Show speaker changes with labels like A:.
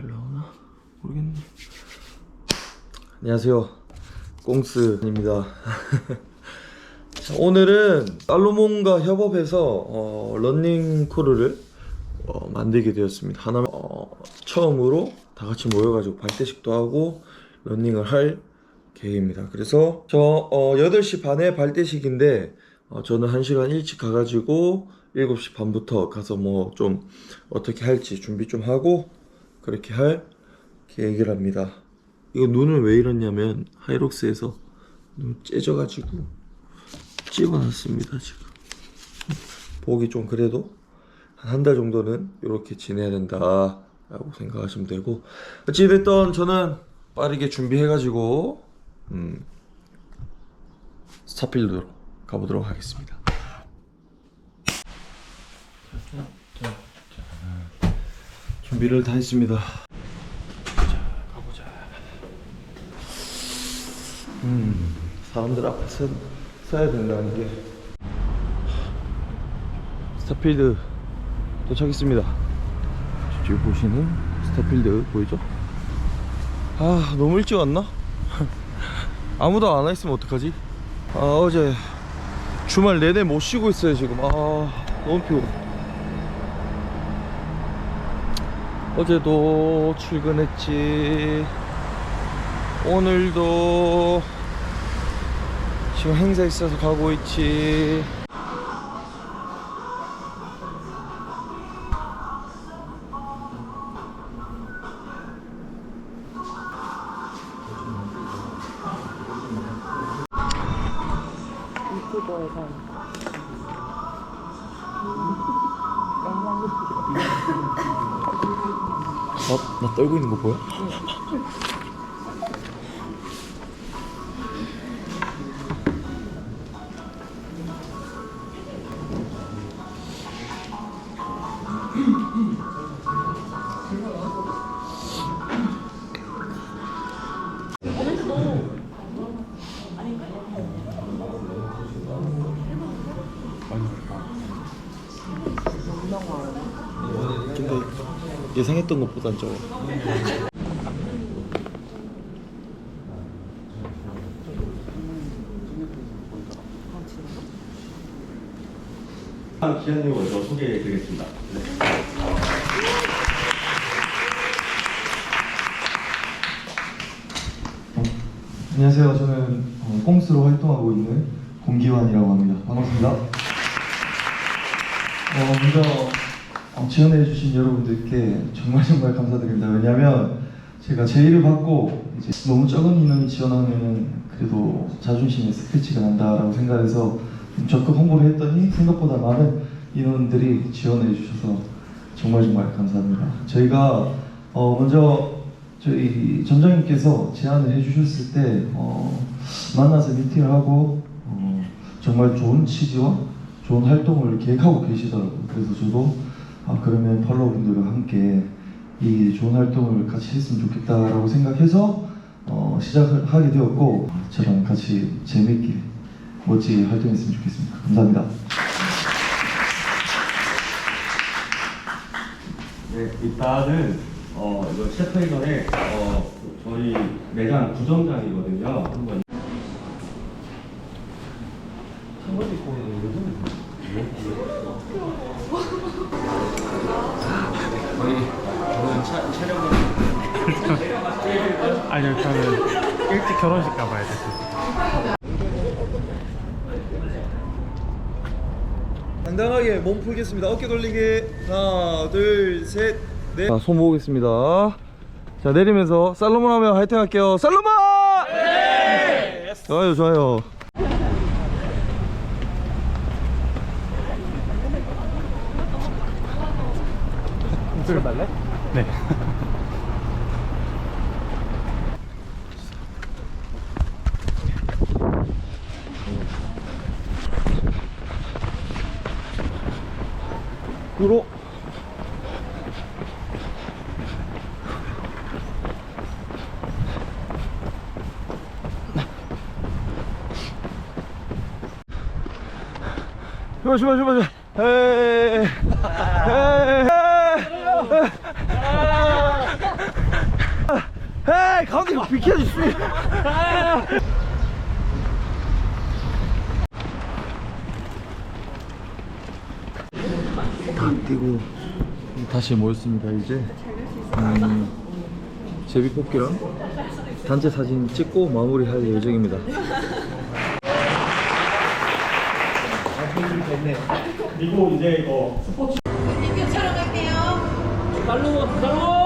A: 잘 나오나? 모르겠네. 안녕하세요. 꽁스입니다. 자, 오늘은 살로몬과 협업해서 어, 런닝 크루를 어, 만들게 되었습니다. 하나 어, 처음으로 다 같이 모여가지고 발대식도 하고 런닝을 할 계획입니다. 그래서 저 어, 8시 반에 발대식인데 어, 저는 1시간 일찍 가가지고 7시 반부터 가서 뭐 좀 어떻게 할지 준비 좀 하고 그렇게 할 계획을 합니다. 이거 눈을 왜 이렇냐면 하이록스에서 눈 째져가지고 찍어놨습니다 지금. 보기 좀 그래도 한 한 달 정도는 이렇게 지내야 된다라고 생각하시면 되고 어찌됐든 저는 빠르게 준비해가지고 음, 스타필드로 가보도록 하겠습니다. 준비를 다 했습니다. 가보자. 음, 사람들 앞에 서, 서야 된다는 게 스타필드 도착했습니다. 저기 보시는 스타필드 보이죠? 아 너무 일찍 왔나? 아무도 안 와 있으면 어떡하지? 아 어제 주말 내내 못 쉬고 있어요 지금 아 너무 피곤해 어제도 출근했지. 오늘도 지금 행사 있어서 가고 있지.
B: 유튜버에서
A: 나, 나 떨고 있는 거 보여? 근데 예상했던 것보단 좀
C: 기한님 먼저 소개해 드리겠습니다.
D: 안녕하세요. 저는 어, 꼼수로 활동하고 있는 공기환이라고 합니다. 반갑습니다. 어, 먼저 어, 지원해 주신 여러분들께 정말 정말 감사드립니다. 왜냐하면 제가 제의를 받고 너무 적은 인원이 지원하면 그래도 자존심에 스크래치가 난다라고 생각해서 좀 적극 홍보를 했더니 생각보다 많은 인원들이 지원해 주셔서 정말 정말 감사합니다. 저희가 어, 먼저 저희 전장님께서 제안을 해주셨을 때 어, 만나서 미팅을 하고 어, 정말 좋은 취지와 좋은 활동을 계획하고 계시더라고요. 그래서 저도 아, 그러면 팔로우분들과 함께 이 좋은 활동을 같이 했으면 좋겠다라고 생각해서 어, 시작을 하게 되었고 저랑 같이 재밌게 멋지게 활동했으면 좋겠습니다. 감사합니다.
C: 네, 일단은 어 이거 시작하기 전에 어 저희 매장 구정장이거든요. 한번
E: 아니요 저는 일찍 결혼식 가봐야 돼서
A: 간단하게 몸 풀겠습니다. 어깨 돌리기 하나, 둘, 셋, 넷. 자, 손 모으겠습니다. 자 내리면서 살로몬 하면 화이팅 할게요. 살로몬! 네! 좋아요, 좋아요.
E: 목소리 말래? 네
A: 으로. 슈바 슈바 슈바 에이 에이 에이 아 가운데 이거 비켜주세 뛰고 다시 모였습니다 이제. 음, 제비뽑기랑 단체 사진 찍고 마무리할 예정입니다.
C: 그리고 이제 이거 스포츠.
B: 리뷰 촬영할게요.
C: 달로 달로